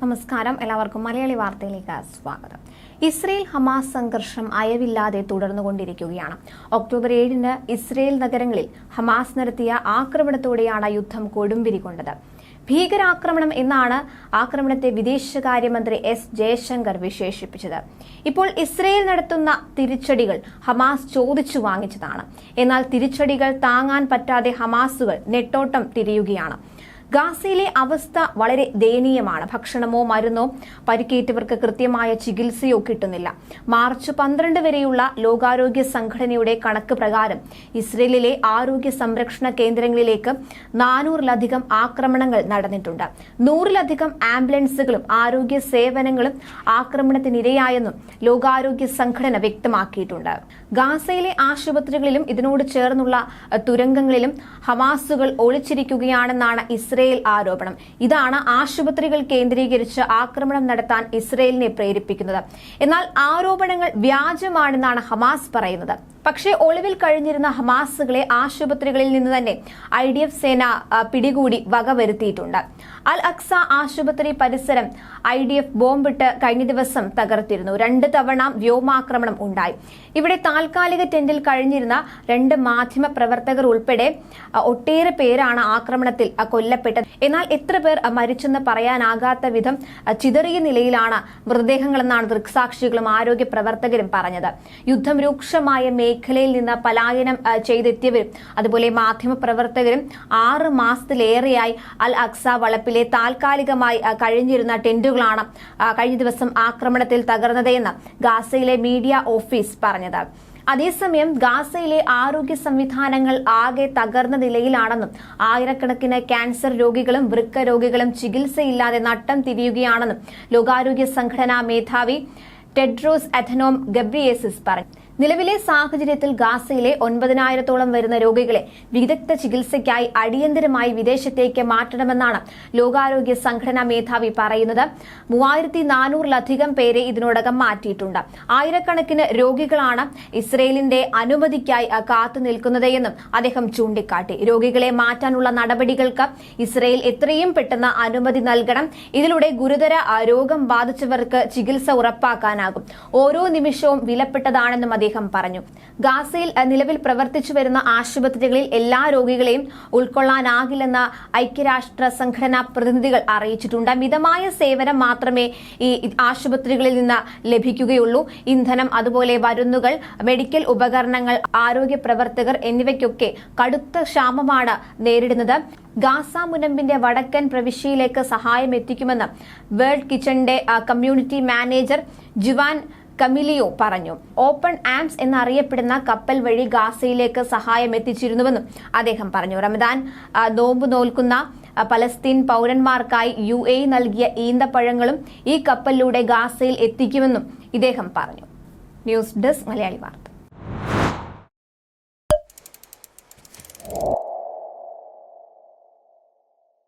നമസ്കാരം. എല്ലാവർക്കും മലയാളി വാർത്തയിലേക്ക് സ്വാഗതം. ഇസ്രയേൽ ഹമാസ് സംഘർഷം അയവില്ലാതെ തുടർന്നുകൊണ്ടിരിക്കുകയാണ്. ഒക്ടോബർ ഏഴിന് ഇസ്രയേൽ നഗരങ്ങളിൽ ഹമാസ് നടത്തിയ ആക്രമണത്തോടെയാണ് യുദ്ധം കൊടുമ്പിരി കൊണ്ടത് ഭീകരാക്രമണം എന്നാണ് ആക്രമണത്തെ വിദേശകാര്യമന്ത്രി എസ് ജയശങ്കർ വിശേഷിപ്പിച്ചത്. ഇപ്പോൾ ഇസ്രയേൽ നടത്തുന്ന തിരിച്ചടികൾ ഹമാസ് ചോദിച്ചു വാങ്ങിച്ചതാണ്. എന്നാൽ തിരിച്ചടികൾ താങ്ങാൻ പറ്റാതെ ഹമാസുകൾ നെട്ടോട്ടം തിരിയുകയാണ്. ഗാസയിലെ അവസ്ഥ വളരെ ദയനീയമാണ്. ഭക്ഷണമോ മരുന്നോ പരിക്കേറ്റവർക്ക് കൃത്യമായ ചികിത്സയോ കിട്ടുന്നില്ല. മാർച്ച് പന്ത്രണ്ട് വരെയുള്ള ലോകാരോഗ്യ സംഘടനയുടെ കണക്ക് പ്രകാരം ഇസ്രയേലിലെ ആരോഗ്യ സംരക്ഷണ കേന്ദ്രങ്ങളിലേക്ക് നാനൂറിലധികം ആക്രമണങ്ങൾ നടന്നിട്ടുണ്ട്. നൂറിലധികം ആംബുലൻസുകളും ആരോഗ്യ സേവനങ്ങളും ആക്രമണത്തിനിരയായെന്നും ലോകാരോഗ്യ സംഘടന വ്യക്തമാക്കിയിട്ടുണ്ട്. ഗാസയിലെ ആശുപത്രികളിലും ഇതിനോട് ചേർന്നുള്ള തുരങ്കങ്ങളിലും ഹമാസുകൾ ഒളിച്ചിരിക്കുകയാണെന്നാണ് ഇസ്രയേൽ ആരോപണം. ഇതാണ് ആശുപത്രികൾ കേന്ദ്രീകരിച്ച് ആക്രമണം നടത്താൻ ഇസ്രയേലിനെ പ്രേരിപ്പിക്കുന്നത്. എന്നാൽ ആരോപണങ്ങൾ വ്യാജമാണെന്നാണ് ഹമാസ് പറയുന്നത്. പക്ഷേ ഒളിവിൽ കഴിഞ്ഞിരുന്ന ഹമാസുകളെ ആശുപത്രികളിൽ നിന്ന് തന്നെ ഐ ഡി എഫ് സേന പിടികൂടി വകവരുത്തിയിട്ടുണ്ട് അൽ അക്സ ആശുപത്രി പരിസരം ഐ ഡി എഫ് ബോംബിട്ട് കഴിഞ്ഞ ദിവസം തകർത്തിരുന്നു. രണ്ട് തവണ വ്യോമാക്രമണം ഉണ്ടായി. ഇവിടെ താൽക്കാലിക ടെന്റിൽ കഴിഞ്ഞിരുന്ന രണ്ട് മാധ്യമ പ്രവർത്തകർ ഉൾപ്പെടെ ഒട്ടേറെ പേരാണ് ആക്രമണത്തിൽ കൊല്ലപ്പെട്ടത്. എന്നാൽ എത്ര പേർ മരിച്ചെന്ന് പറയാനാകാത്ത വിധം ചിതറിയ നിലയിലാണ് മൃതദേഹങ്ങളെന്നാണ് ദൃക്സാക്ഷികളും ആരോഗ്യ പ്രവർത്തകരും പറഞ്ഞത്. യുദ്ധം രൂക്ഷമായ മേഖലയിൽ നിന്ന് പലായനം ചെയ്തെത്തിയവരും അതുപോലെ മാധ്യമപ്രവർത്തകരും ആറ് മാസത്തിലേറെയായി അൽ അക്സ വളപ്പിലെ താൽക്കാലികമായി കഴിഞ്ഞിരുന്ന ടെന്റുകളാണ് കഴിഞ്ഞ ദിവസം ആക്രമണത്തിൽ തകർന്നതെന്ന് ഗാസയിലെ മീഡിയ ഓഫീസ് പറഞ്ഞത്. അതേസമയം ഗാസയിലെ ആരോഗ്യ സംവിധാനങ്ങൾ ആകെ തകർന്ന നിലയിലാണെന്നും ആയിരക്കണക്കിന് ക്യാൻസർ രോഗികളും വൃക്ക രോഗികളും ചികിത്സയില്ലാതെ നട്ടം തിരിയുകയാണെന്നും ലോകാരോഗ്യ സംഘടനാ മേധാവി ടെഡ്രോസ് അഥനോം ഗബ്രിയേസിസ് പറഞ്ഞു. നിലവിലെ സാഹചര്യത്തിൽ ഗാസയിലെ ഒൻപതിനായിരത്തോളം വരുന്ന രോഗികളെ വിദഗ്ധ ചികിത്സയ്ക്കായി അടിയന്തരമായി വിദേശത്തേക്ക് മാറ്റണമെന്നാണ് ലോകാരോഗ്യ സംഘടനാ മേധാവി പറയുന്നത്. മൂവായിരത്തി നാനൂറിലധികം പേരെ ഇതിനോടകം മാറ്റിയിട്ടുണ്ട്. ആയിരക്കണക്കിന് രോഗികളാണ് ഇസ്രയേലിന്റെ അനുമതിക്കായി കാത്തു നിൽക്കുന്നതെന്നും അദ്ദേഹം ചൂണ്ടിക്കാട്ടി. രോഗികളെ മാറ്റാനുള്ള നടപടികൾക്ക് ഇസ്രയേൽ എത്രയും പെട്ടെന്ന് അനുമതി നൽകണം. ഇതിലൂടെ ഗുരുതര രോഗം ബാധിച്ചവർക്ക് ചികിത്സ ഉറപ്പാക്കാനാകും. ഓരോ നിമിഷവും വിലപ്പെട്ടതാണെന്നും അദ്ദേഹം പറഞ്ഞു. ഗാസയിൽ നിലവിൽ പ്രവർത്തിച്ചു വരുന്ന ആശുപത്രികളിൽ എല്ലാ രോഗികളെയും ഉൾക്കൊള്ളാനാകില്ലെന്ന് ഐക്യരാഷ്ട്ര സംഘടനാ പ്രതിനിധികൾ അറിയിച്ചിട്ടുണ്ട്. മിതമായ സേവനം മാത്രമേ ഈ ആശുപത്രികളിൽ നിന്ന് ലഭിക്കുകയുള്ളൂ. ഇന്ധനം അതുപോലെ മരുന്നുകൾ മെഡിക്കൽ ഉപകരണങ്ങൾ ആരോഗ്യ പ്രവർത്തകർ എന്നിവയ്ക്കൊക്കെ കടുത്ത ക്ഷാമമാണ് നേരിടുന്നത്. ഗാസ മുനമ്പിന്റെ വടക്കൻ പ്രവിശ്യയിലേക്ക് സഹായം എത്തിക്കുമെന്ന് വേൾഡ് കിച്ചന്റെ കമ്മ്യൂണിറ്റി മാനേജർ ജുവാൻ കമിലിയോ പറഞ്ഞു. ഓപ്പൺ ആംസ് എന്നറിയപ്പെടുന്ന കപ്പൽ വഴി ഗാസയിലേക്ക് സഹായം എത്തിച്ചിരുന്നുവെന്നും അദ്ദേഹം പറഞ്ഞു. റമദാൻ നോമ്പ് നോൽക്കുന്ന പലസ്തീൻ പൗരന്മാർക്കായി യു എ നൽകിയ ഈന്തപ്പഴങ്ങളും ഈ കപ്പലിലൂടെ ഗാസയിൽ എത്തിക്കുമെന്നും ഇദ്ദേഹം പറഞ്ഞു. ന്യൂസ് ഡെസ്ക് മലയാളി വാർത്ത.